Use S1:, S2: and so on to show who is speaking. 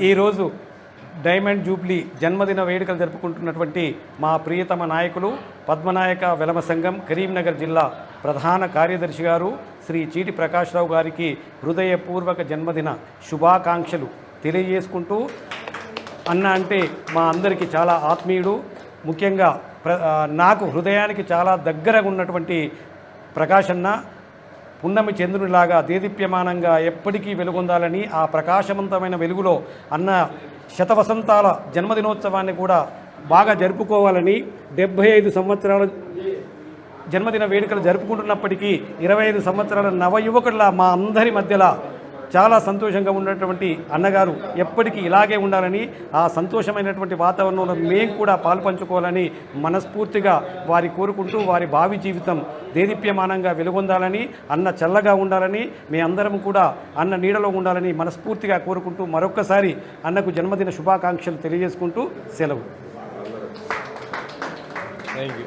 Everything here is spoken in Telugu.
S1: ఈరోజు డైమండ్ జూబ్లీ జన్మదిన వేడుకలు జరుపుకుంటున్నటువంటి మా ప్రియతమ నాయకులు పద్మనాయక వెలమ సంఘం కరీంనగర్ జిల్లా ప్రధాన కార్యదర్శి గారు శ్రీ చీటి ప్రకాశ్రావు గారికి హృదయపూర్వక జన్మదిన శుభాకాంక్షలు తెలియజేసుకుంటూ అన్న అంటే మా అందరికీ చాలా ఆత్మీయుడు ముఖ్యంగా ప్ర నాకు హృదయానికి చాలా దగ్గరగా ఉన్నటువంటి ప్రకాశన్న పున్నమి చంద్రునిలాగా దేదీప్యమానంగా ఎప్పటికీ వెలుగొందాలని ఆ ప్రకాశవంతమైన వెలుగులో అన్న శతవసంతాల జన్మదినోత్సవాన్ని కూడా బాగా జరుపుకోవాలని డెబ్భై ఐదు సంవత్సరాల జన్మదిన వేడుకలు జరుపుకుంటున్నప్పటికీ ఇరవై ఐదు సంవత్సరాల నవయువకుల మా అందరి మధ్యలో చాలా సంతోషంగా ఉన్నటువంటి అన్నగారు ఎప్పటికీ ఇలాగే ఉండాలని ఆ సంతోషమైనటువంటి వాతావరణంలో మేము కూడా పాల్పంచుకోవాలని మనస్ఫూర్తిగా వారి కోరుకుంటూ వారి భావి జీవితం దేదీప్యమానంగా వెలుగొందాలని అన్న చల్లగా ఉండాలని మీ అందరం కూడా అన్న నీడలో ఉండాలని మనస్ఫూర్తిగా కోరుకుంటూ మరొక్కసారి అన్నకు జన్మదిన శుభాకాంక్షలు తెలియజేసుకుంటూ సెలవు.
S2: Thank you